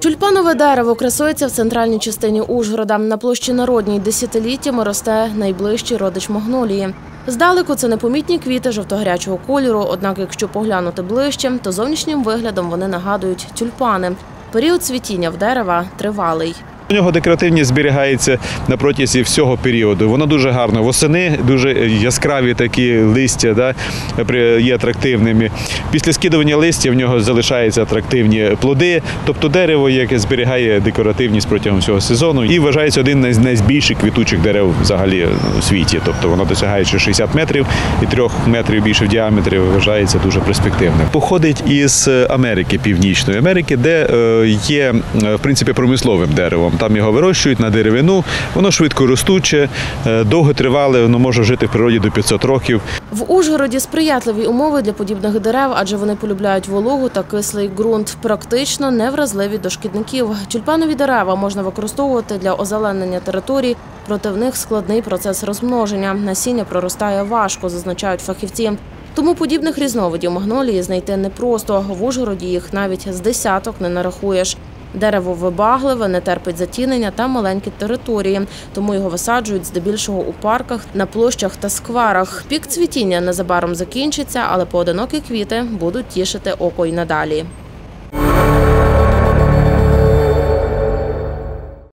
Тюльпанове дерево красується в центральній частині Ужгорода. На площі Народній десятиліттями росте найближчий родич магнолії. Здалеку це непомітні квіти жовто-гарячого кольору, однак якщо поглянути ближче, то зовнішнім виглядом вони нагадують тюльпани. Період цвітіння в дерева тривалий. У нього декоративність зберігається на протязі всього періоду. Воно дуже гарно. Восени дуже яскраві такі листя да, є атрактивними. Після скидування листя в нього залишаються атрактивні плоди. Тобто дерево, яке зберігає декоративність протягом всього сезону, і вважається один з найбільших квітучих дерев взагалі у світі. Тобто воно досягаючи 60 метрів і 3 метрів більше в діаметрі, вважається дуже перспективним. Походить із Америки, Північної Америки, де е, є е, в принципі промисловим деревом. Там його вирощують на деревину, воно швидко ростуче, е, довготривале, воно може жити в природі до 500 років. В Ужгороді сприятливі умови для подібних дерев, адже вони полюбляють вологу та кислий ґрунт. Практично невразливі до шкідників. Тюльпанові дерева можна використовувати для озеленення територій. Проти в них складний процес розмноження. Насіння проростає важко, зазначають фахівці. Тому подібних різновидів магнолії знайти непросто. В Ужгороді їх навіть з десяток не нарахуєш. Дерево вибагливе, не терпить затінення та маленькі території, тому його висаджують здебільшого у парках, на площах та скверах. Пік цвітіння незабаром закінчиться, але поодинокі квіти будуть тішити око й надалі.